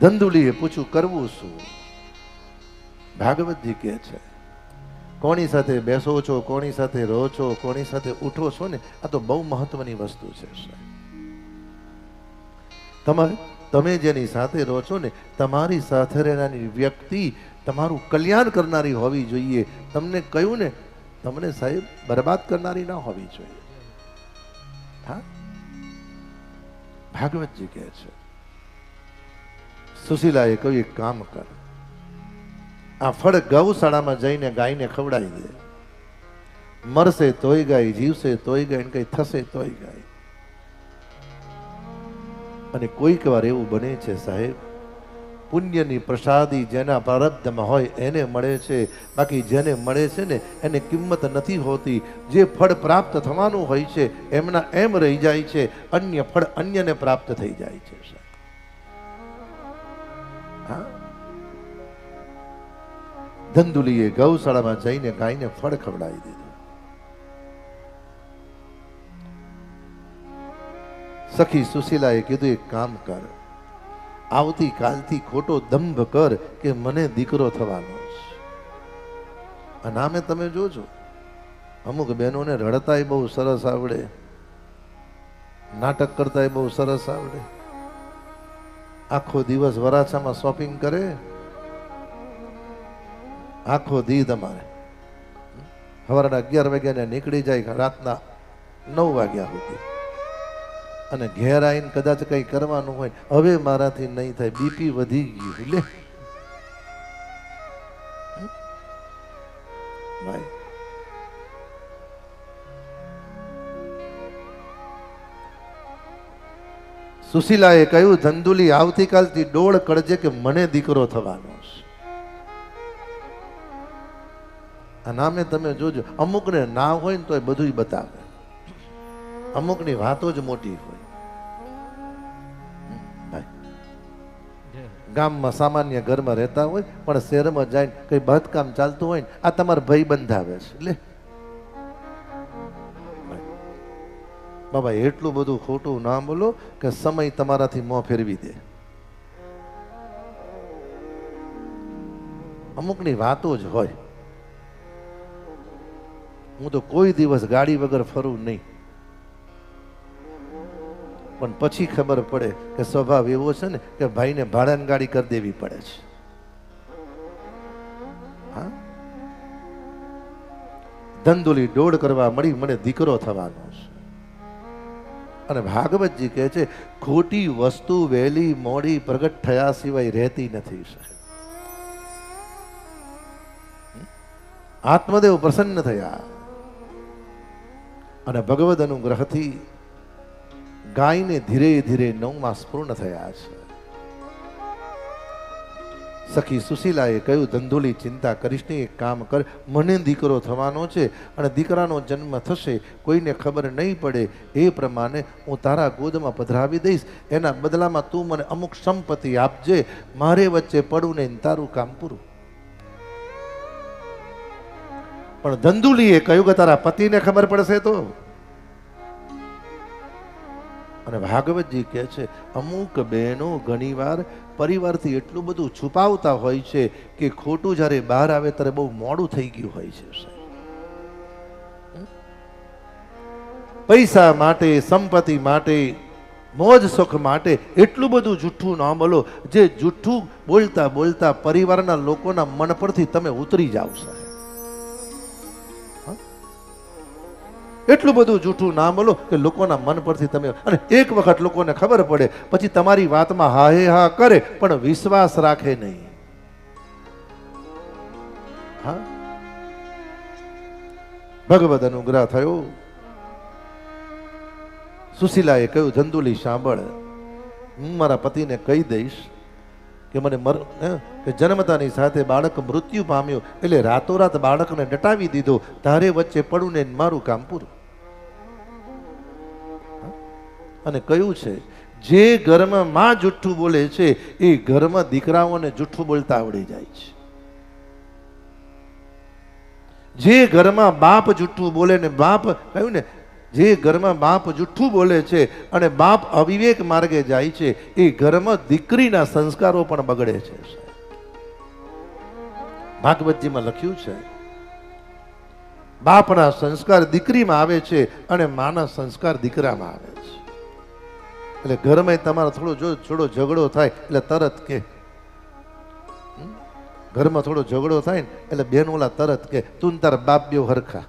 ધંધુલીએ પૂછ્યું કરવું શું? ભાગવતજી કહે છે કોની સાથે બેસો છો કોની સાથે રહો છો કોની સાથે ઉઠો છો ને, આ તો બહુ મહત્વની વસ્તુ છે તમારે, તમે જેની સાથે રહો છો ને, તમારી સાથે રહેનારી વ્યક્તિ તમારું કલ્યાણ કરનારી હોવી જોઈએ. તમને કહ્યું ને, તમને સાહેબ બરબાદ કરનારી ના હોવી જોઈએ. હા? ભાગવતજી કહે છે સુશીલાએ કહ્યું, એક કામ કર. આ ફળ ગૌશાળામાં જઈને ગાયને ખવડાવી દે. મરશે તોય ગાય, જીવશે તોય ગાય કઈ થશે તોય ગાય. અને કોઈક વાર એવું બને છે, સાહેબ, પુણ્યની પ્રસાદી જેના પ્રારબ્ધમાં હોય એને મળે છે, બાકી જેને મળે છે ને, એને કિંમત નથી હોતી. જે ફળ પ્રાપ્ત થવાનું હોય છે, એમના એમ રહી જાય છે, અન્ય ફળ અન્યને પ્રાપ્ત થઈ જાય છે, સાહેબ. ધંધુલીએ ગૌશાળામાં જઈને ગાયને ફળ ખવડાવી દીધું. સખી સુશીલાએ કીધું, એક કામ કર, આવતીકાલથી ખોટો દંભ કર કે મને દીકરો થવાનો અને આમે તમે જોજો. અમુક બહેનોને રડતાય બહુ સરસ આવડે, નાટક કરતાય બહુ સરસ આવડે. આખો દિવસ વરાછામાં શોપિંગ કરે? આખો દી તમારે સવારના અગિયાર વાગ્યાને નીકળી જાય રાતના નવ વાગ્યા સુધી. અને ઘેર આવીને કદાચ કંઈ કરવાનું હોય, હવે મારાથી નહીં થાય, બીપી વધી ગયું લે? ભાઈ સુશીલાએ કહ્યું ધંધુલી આવતીકાલથી ડોળ કરજે કે મને દીકરો થવાનો છે. આ નામે તમે જોજો, અમુકને ના હોય ને તો એ બધું બતાવે. અમુકની વાતો જ મોટી હોય. ગામમાં સામાન્ય ઘરમાં રહેતા હોય, પણ શહેરમાં જાય કઈ બાંધકામ ચાલતું હોય ને, આ તમારા ભાઈ બંધાવે છે. લે. બાબા, એટલું બધું ખોટું ના બોલો કે સમય તમારાથી મોં ફેરવી દે. અમુકની વાતો જ હોય. હું તો કોઈ દિવસ ગાડી વગર ફરું નહીં. પણ પછી ખબર પડે કે સ્વભાવ એવો છે ને કે ભાઈને ભાડાની ગાડી કરી દેવી પડે છે. હા? ધંધુલી દોડ કરવા મળી મને દીકરો થવાનો છે. અને ભાગવતજી કહે છે, ખોટી વસ્તુ વહેલી મોડી પ્રગટ થયા સિવાય રહેતી નથી આત્મદેવ પ્રસન્ન થયા. અને ભગવદ અનુગ્રહથી ગાયને ધીરે ધીરે નવ માસ પૂર્ણ થયા છે. સખી સુશીલાએ કહ્યું, ધંધુલી ચિંતા કરીશ નહીં, એક કામ કર. મને દીકરો થવાનો છે અને દીકરાનો જન્મ થશે, કોઈને ખબર નહીં પડે. એ પ્રમાણે હું તારા ગોદમાં પધરાવી દઈશ. એના બદલામાં તું મને અમુક સંપત્તિ આપજે. મારે વચ્ચે પડું ને તારું કામ પૂરું. પણ ધંધુલીએ કહ્યું કે તારા પતિને ખબર પડશે તો? અને ભાગવતજી કહે છે, અમુક બહેનો ઘણીવાર પરિવારથી એટલું બધું છુપાવતા હોય છે કે ખોટું જ્યારે બહાર આવે ત્યારે બહુ મોડું થઈ ગયું હોય છે પૈસા માટે, સંપત્તિ માટે, મોજ સુખ માટે એટલું બધું જૂઠું ન બોલો. જે જૂઠું બોલતા બોલતા પરિવારના લોકોના મન પરથી તમે ઉતરી જાવ સાહેબ. એટલું બધું જૂઠું ના બોલો કે લોકોના મન પરથી તમે અને એક વખત લોકોને ખબર પડે, પછી તમારી વાતમાં હા હે હા કરે, પણ વિશ્વાસ રાખે નહીં. હા? ભગવદ અનુગ્રહ થયો. સુશીલાએ કહ્યું ધંધુલી સાંભળ. હું મારા પતિને કહી દઈશ કે મને મર કે જન્મતાની સાથે બાળક મૃત્યુ પામ્યો, એટલે રાતોરાત બાળકને ડટાવી દીધો. તારે વચ્ચે પડું ને મારું કામ પૂરું. અને કયું છે, જે ઘરમાં માં જુઠ્ઠું બોલે છે, એ ઘરમાં દીકરાઓને જુઠ્ઠું બોલતા આવડી જાય છે. જે ઘરમાં બાપ જુઠ્ઠું બોલે ને બાપ, કહ્યું ને, જે ઘરમાં બાપ જુઠ્ઠું બોલે છે અને બાપ અવિવેક માર્ગે જાય છે, એ ઘરમાં દીકરીના સંસ્કારો પણ બગડે છે. ભાગવતજીમાં લખ્યું છે, બાપના સંસ્કાર દીકરીમાં આવે છે અને માના સંસ્કાર દીકરામાં આવે છે. એટલે ઘરમાં તમારો થોડો જો થોડો ઝઘડો થાય, એટલે તરત કે. ઘરમાં થોડો ઝઘડો થાય ને, એટલે બેન ઓલા તરત કે, તું તારા બાપ બેવ હરખા.